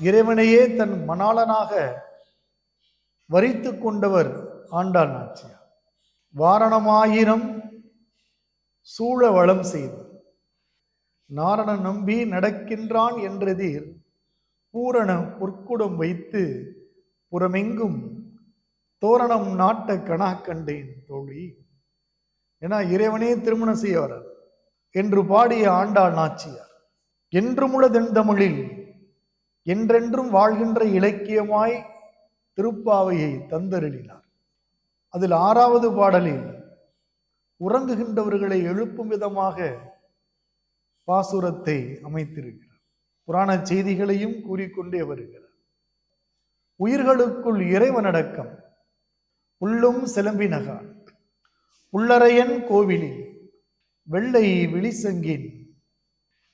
இறைவனையே தன் மணாளனாக வரித்து கொண்டவர் ஆண்டாள் நாச்சியார். வாரணமாயிரம் சூழ வளம் செய்து நாரணன் நம்பி நடக்கின்றான் என்றதீர் பூரண பொற்குடம் வைத்து புறமெங்கும் தோரணம் நாட்ட கணா கண்டேன் தோழி. ஏன்னா இறைவனே திருமணம் செய்யவர் என்று பாடிய ஆண்டாள் நாச்சியார். என்றுமுள்ள தென்தமிழில் என்றென்றும் வாழ்கின்ற இலக்கியமாய் திருப்பாவையை தந்தருளினார். அதில் ஆறாவது பாடலில் உறங்குகின்றவர்களை எழுப்பும் விதமாக பாசுரத்தை அமைத்திருக்கிறார். புராண செய்திகளையும் கூறிக்கொண்டே வருகிறார். உயிர்களுக்குள் இறைவனடக்கம் உள்ளும் சிலம்பினகான் உள்ளறையன் கோவிலில் வெள்ளை விழிசங்கின்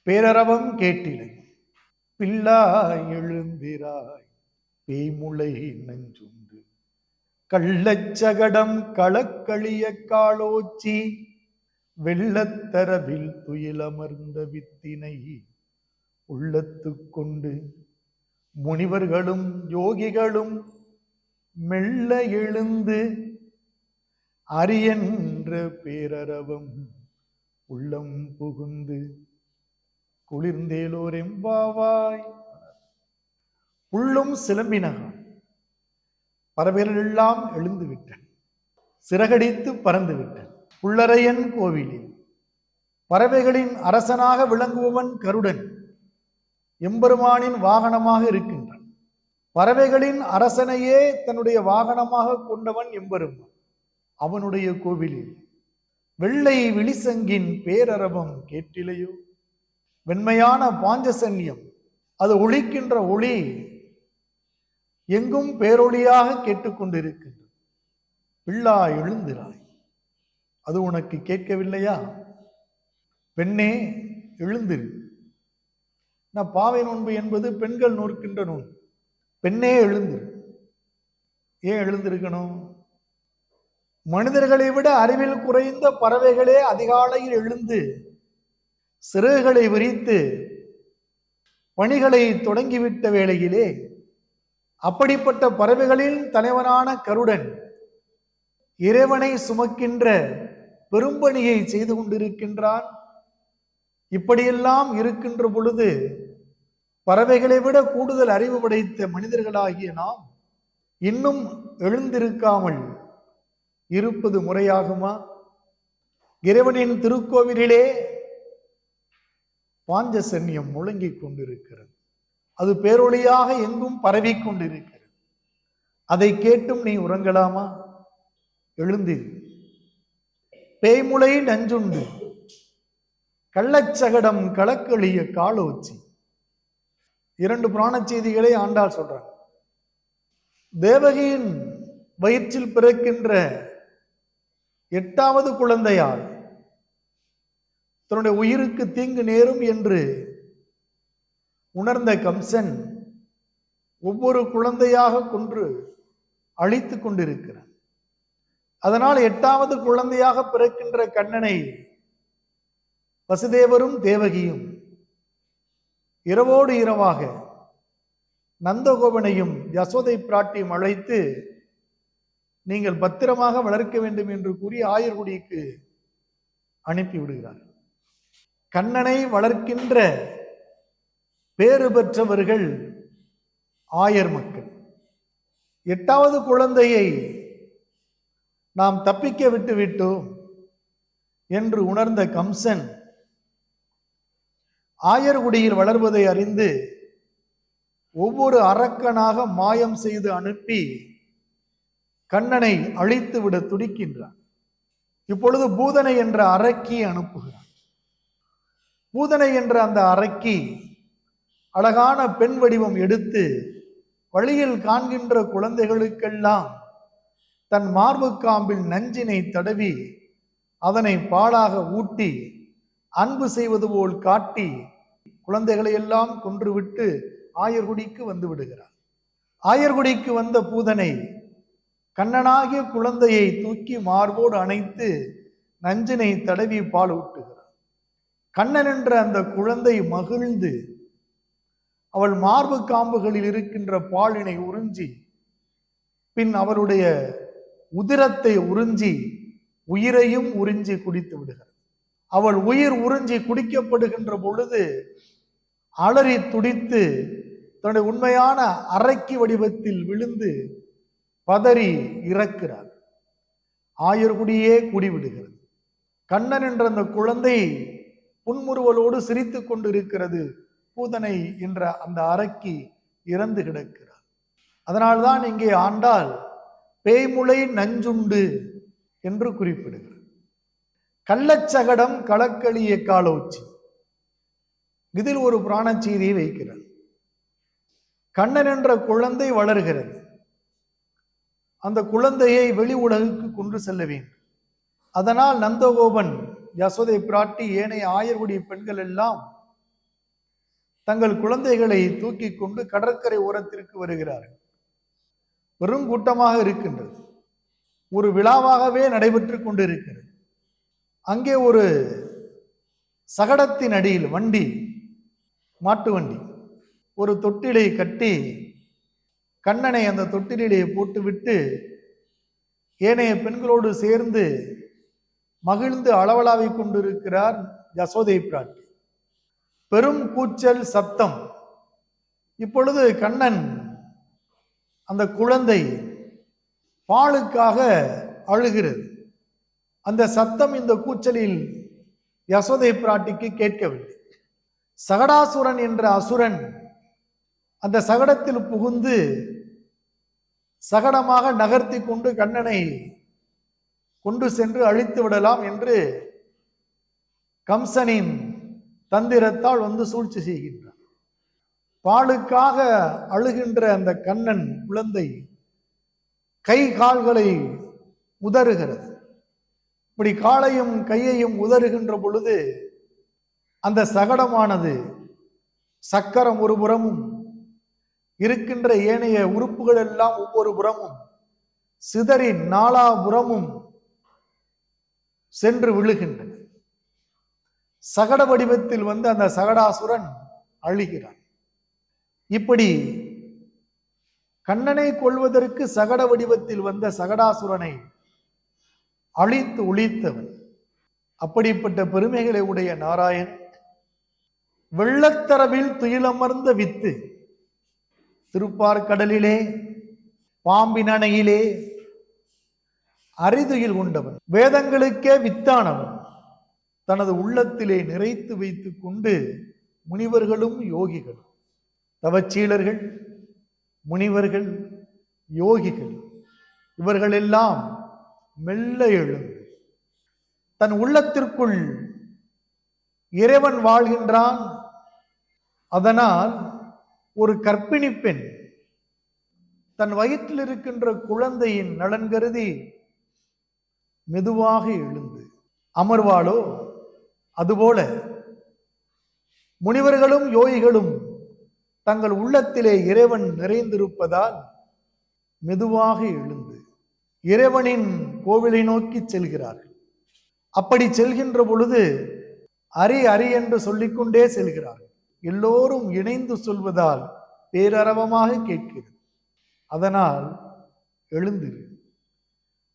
பேரரவம் கேட்டிலை. பிள்ளாய் எழுந்திராய் பேய்முளை நஞ்சுண்டு. கள்ளச்சகடம் களக்களிய காளோச்சி வெள்ளத்தரவில் துயிலமர்ந்த வித்தினை. உள்ளத்து கொண்டு முனிவர்களும் யோகிகளும் மெல்ல எழுந்து அரியன்ற பேரரவம் உள்ளம் புகுந்து குளிர்ந்தேலோர் எம்பாவாய் உள்ளும் சிலம்பினகான் பறவைகள் எல்லாம் எழுந்து விட்டன சிறகடித்து பறந்து விட்டன புள்ளரையன் கோவிலில் பறவைகளின் அரசனாக விளங்குபவன் கருடன் எம்பெருமானின் வாகனமாக இருக்கின்றான். பறவைகளின் அரசனையே தன்னுடைய வாகனமாக கொண்டவன் எம்பெருமான். அவனுடைய கோவிலில் வெள்ளை விழிசங்கின் பேரரபம் கேட்டிலையோ? வெண்மையான பாஞ்சசன்யம் அது ஒழிக்கின்ற ஒளி எங்கும் பேரொளியாக கேட்டுக்கொண்டிருக்கின்றது. பிள்ளா எழுந்திராய். அது உனக்கு கேட்கவில்லையா? பெண்ணே எழுந்திரு. நான் பாவை நோன்பு என்பது பெண்கள் நோக்கின்ற நூல். பெண்ணே எழுந்திரு. ஏன் எழுந்திருக்கணும்? மனிதர்களை விட அறிவில் குறைந்த பறவைகளே அதிகாலையில் எழுந்து சிறகுகளை விரித்து பணிகளை தொடங்கிவிட்ட வேளையிலே அப்படிப்பட்ட பறவைகளில் தலைவனான கருடன் இறைவனை சுமக்கின்ற பெரும்பணியை செய்து கொண்டிருக்கின்றான். இப்படியெல்லாம் இருக்கின்ற பொழுது பறவைகளை விட கூடுதல் அறிவு படைத்த மனிதர்களாகிய நாம் இன்னும் எழுந்திருக்காமல் இருப்பது முறையாகுமா? இறைவனின் திருக்கோவிலிலே பாஞ்சசன்யம் முழங்கிக் கொண்டிருக்கிறது. அது பேரொழியாக எங்கும் பரவிக் கொண்டிருக்கிறது. அதை கேட்டும் நீ உறங்கலாமா? எழுந்திரு. பேய்முளை நஞ்சுண்டு. கள்ளச்சகடம் களக்களிய காலோச்சி. இரண்டு புராண செய்திகளை ஆண்டாள் சொல்றாங்க தேவகியின் வயிற்றில் பிறக்கின்ற எட்டாவது குழந்தையால் தன்னுடைய உயிருக்கு தீங்கு நேரும் என்று உணர்ந்த கம்சன் ஒவ்வொரு குழந்தையாக கொன்று அழித்து கொண்டிருக்கிறான். அதனால் எட்டாவது குழந்தையாக பிறக்கின்ற கண்ணனை வசுதேவரும் தேவகியும் இரவோடு இரவாக நந்தகோபனையும் யசோதை பிராட்டியும் அழைத்து நீங்கள் பத்திரமாக வளர்க்க வேண்டும் என்று கூறி ஆயர்குடிக்கு அனுப்பிவிடுகிறார் கண்ணனை வளர்க்கின்ற பேறு பெற்றவர்கள் ஆயர் மக்கள். எட்டாவது குழந்தையை நாம் தப்பிக்க விட்டுவிட்டோம் என்று உணர்ந்த கம்சன் ஆயர்குடியில் வளர்வதை அறிந்து ஒவ்வொரு அரக்கனாக மாயம் செய்து அனுப்பி கண்ணனை அழித்து விட துடிக்கின்றான். இப்பொழுது பூதனை என்ற அரக்கி அனுப்புகிறான். பூதனை என்ற அந்த அறைக்கு அழகான பெண் வடிவம் எடுத்து வழியில் காண்கின்ற குழந்தைகளுக்கெல்லாம் தன் மார்புக்காம்பில் நஞ்சினை தடவி அதனை பாலாக ஊட்டி அன்பு செய்வது போல் காட்டி குழந்தைகளை எல்லாம் கொன்றுவிட்டு ஆயர்குடிக்கு வந்து விடுகிறார். ஆயர்குடிக்கு வந்த பூதனை கண்ணனாகிய குழந்தையை தூக்கி மார்போடு அணைத்து நஞ்சினை தடவி பால் ஊட்டுகிறார். கண்ணன் என்ற அந்த குழந்தை மகிழ்ந்து அவள் மார்பு காம்புகளில் இருக்கின்ற பாலினை உறிஞ்சி பின் அவளுடைய உதிரத்தை உறிஞ்சி உயிரையும் உறிஞ்சி குடித்து விடுகிறார் அவள் உயிர் உறிஞ்சி குடிக்கப்படுகின்ற பொழுது அலறி துடித்து தன்னுடைய உண்மையான அரைக்கி வடிவத்தில் விழுந்து பதறி இறக்கிறார் ஆயர்குடியே கூடிவிடுகிறது. கண்ணன் என்ற அந்த குழந்தை புன்முறுவலோடு சிரித்துக் கொண்டிருக்கிறது பூதனை என்ற அந்த அரக்கி இறந்து கிடக்கிறார். அதனால்தான் இங்கே ஆண்டால் பேய்முளை நஞ்சுண்டு என்று குறிப்பிடுகிறார். கள்ளச்சகடம் களக்களிய காலோச்சி. இதில் ஒரு புராண செய்தியை வைக்கிறார். கண்ணன் என்ற குழந்தை வளர்கிறது. அந்த குழந்தையை வெளி உலகுக்கு கொண்டு செல்ல வேண்டும். அதனால் நந்தகோபன் யசோதை பிராட்டி ஏனைய ஆயர்குடி பெண்கள் எல்லாம் தங்கள் குழந்தைகளை தூக்கி கொண்டு கடற்கரை ஓரத்திற்கு வருகிறார்கள். வெறும் கூட்டமாக இருக்கின்றது. ஒரு விழாவாகவே நடைபெற்று கொண்டிருக்கிறது. அங்கே ஒரு சகடத்தின் அடியில் வண்டி மாட்டு வண்டி ஒரு தொட்டிலை கட்டி கண்ணனை அந்த தொட்டிலே போட்டுவிட்டு ஏனைய பெண்களோடு சேர்ந்து மகிழ்ந்து அளவலாவிக் கொண்டிருக்கிறார் யசோதை பிராட்டி. பெரும் கூச்சல் சத்தம் இப்பொழுது கண்ணன் அந்த குழந்தை பாலுக்காக அழுகிறது. அந்த சத்தம் இந்த கூச்சலில் யசோதை பிராட்டிக்கு கேட்கவில்லை. சகடாசுரன் என்ற அசுரன் அந்த சகடத்தில் புகுந்து சகடமாக நகர்த்தி கொண்டு கண்ணனை கொண்டு சென்று அழித்து விடலாம் என்று கம்சனின் தந்திரத்தால் வந்து சூழ்ச்சி செய்கின்றான். பாலுக்காக அழுகின்ற அந்த கண்ணன் குழந்தை கை கால்களை உதறுகிறது. இப்படி காலையும் கையையும் உதறுகின்ற பொழுது அந்த சகடமானது சக்கரம் ஒரு புறமும் இருக்கின்ற ஏனைய உறுப்புகள் எல்லாம் ஒவ்வொரு புறமும் சிதறி நாலாபுறமும் சென்று விழுகின்றன. சகட வடிவத்தில் வந்து அந்த சகடாசுரன் அழுகிறான். இப்படி கண்ணனை கொள்வதற்கு சகட வடிவத்தில் வந்த சகடாசுரனை அழித்து ஒழித்தவன் அப்படிப்பட்ட பெருமைகளை உடைய நாராயண் வெள்ளத்தரவில் துயிலமர்ந்த வித்து திருப்பார்கடலிலே பாம்பின் அணையிலே அரிதுயில் உண்டவன் வேதங்களுக்கே வித்தானவன் தனது உள்ளத்திலே நிறைத்து வைத்து கொண்டு முனிவர்களும் யோகிகள். தவச்சீலர்கள் முனிவர்கள் யோகிகள் இவர்களெல்லாம் மெல்ல எழுந்து தன் உள்ளத்திற்குள் இறைவன் வாழ்கின்றான். அதனால் ஒரு கற்பிணி பெண் தன் வயிற்றில் இருக்கின்ற குழந்தையின் நலன் கருதி மெதுவாக எழுந்து. அமர்வாளோ? அதுபோல. முனிவர்களும் யோகிகளும் தங்கள் உள்ளத்திலே இறைவன் நிறைந்திருப்பதால் மெதுவாக எழுந்து இறைவனின் கோவிலை நோக்கி செல்கிறார்கள். அப்படி செல்கின்ற பொழுது அரி அரி என்று சொல்லிக்கொண்டே செல்கிறார்கள். எல்லோரும் இணைந்து சொல்வதால் பேரரவமாக கேட்கிறது. அதனால் எழுந்திரு.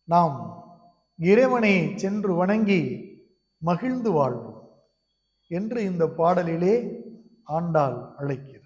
நாம் இறைவனை சென்று வணங்கி மகிழ்ந்து வாழ்வோம் என்று இந்த பாடலிலே ஆண்டாள் அழைக்கிறது.